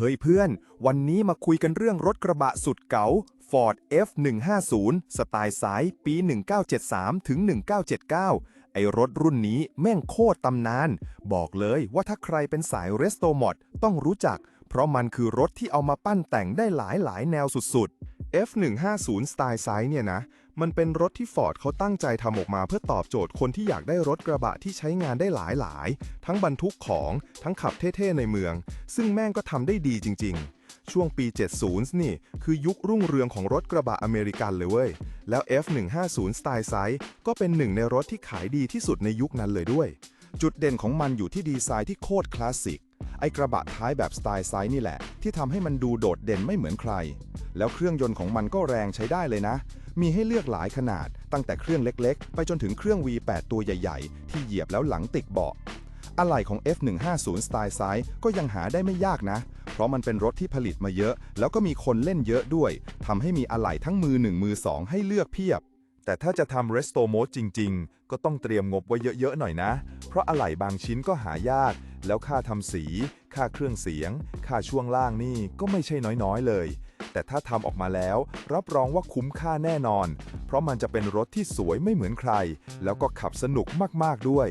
เฮ้ยเพื่อน วันนี้มาคุยกันเรื่องรถกระบะสุดเก๋า Ford F150 สไตล์สายปี 1973 ถึง 1979 ไอรถรุ่นนี้แม่งโคตรตำนาน บอกเลยว่าถ้าใครเป็นสายเรสโตมอดต้องรู้จัก เพราะมันคือรถที่เอามาปั้นแต่งได้หลายหลายแนวสุดๆ F150 สไตล์ไซส์เนี่ยนะ มันเป็นรถที่ Ford เขาตั้งใจทำออกมาเพื่อตอบโจทย์คนที่อยากได้รถกระบะที่ใช้งานได้หลายหลายๆ ทั้งบรรทุกของทั้งขับเท่ๆในเมือง ซึ่งแม่งก็ทำได้ดีจริง ๆช่วงปี 70 นี่ คือยุครุ่งเรืองของรถกระบะอเมริกันเลยเว้ย แล้ว F150 สไตล์ไซส์ก็เป็นหนึ่งในรถที่ขายดีที่สุดในยุคนั้นเลยด้วย จุดเด่นของมันอยู่ที่ดีไซน์ที่โคตรคลาสสิก ไอกระบะท้ายแบบสไตล์ไซส์นี่แหละ ที่ทำให้มันดูโดดเด่นไม่เหมือนใคร แล้วเครื่องยนต์ของมันก็แรงใช้ได้เลยนะ มีให้เลือกหลายขนาด ตั้งแต่เครื่องเล็กๆ ไปจนถึงเครื่อง V8 ตัวใหญ่ๆ ที่เหยียบแล้วหลังติดเบาะอะไหล่ของ F150 สไตล์ไซส์ก็ยังหาได้ไม่ยากนะ เพราะมันเป็นรถที่ผลิตมาเยอะ แล้วก็มีคนเล่นเยอะด้วย ทำให้มีอะไหล่ทั้งมือหนึ่งมือสองให้เลือกเพียบ แต่ถ้าจะทำ Resto Mode จริง ๆ ก็ต้องเตรียมงบไว้เยอะ ๆ หน่อยนะ เพราะอะไหล่บางชิ้นก็หายาก แล้วค่าทำสี ค่าเครื่องเสียง ค่าช่วงล่างนี่ก็ไม่ใช่น้อย ๆ เลย แต่ถ้าทำออกมาแล้ว รับรองว่าคุ้มค่าแน่นอน เพราะมันจะเป็นรถที่สวยไม่เหมือนใคร แล้วก็ขับสนุกมากๆด้วย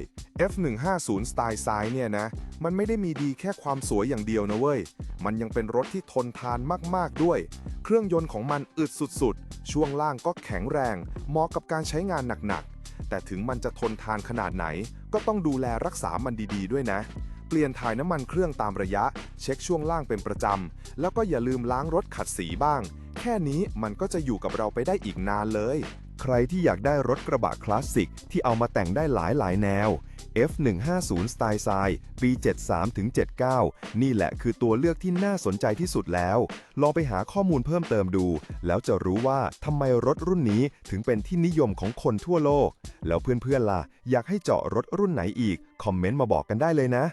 F150 สไตล์ไซส์เนี่ยนะ มันไม่ได้มีดีแค่ความสวยอย่างเดียวนะเว้ย มันยังเป็นรถที่ทนทานมากๆด้วย เครื่องยนต์ของมันอึดสุดๆ ช่วงล่างก็แข็งแรง เหมาะกับการใช้งานหนักๆ แต่ถึงมันจะทนทานขนาดไหน ก็ต้องดูแลรักษามันดีๆด้วยนะ เปลี่ยนถ่ายน้ำมันเครื่องตามระยะ เช็คช่วงล่างเป็นประจำ แล้วก็อย่าลืมล้างรถขัดสีบ้าง แค่นี้มันก็จะอยู่กับเราไปได้อีกนานเลย ใครที่อยากได้รถกระบะคลาสสิกที่เอามาแต่งได้หลายหลายแนว F150 สไตล์ไซด์ปี 73-79 นี่แหละคือตัวเลือกที่น่าสนใจที่สุดแล้ว ลองไปหาข้อมูลเพิ่มเติมดู แล้วจะรู้ว่าทำไมรถรุ่นนี้ถึงเป็นที่นิยมของคนทั่วโลก แล้วเพื่อนๆล่ะ อยากให้เจาะรถรุ่นไหนอีก คอมเมนต์มาบอกกันได้เลยนะ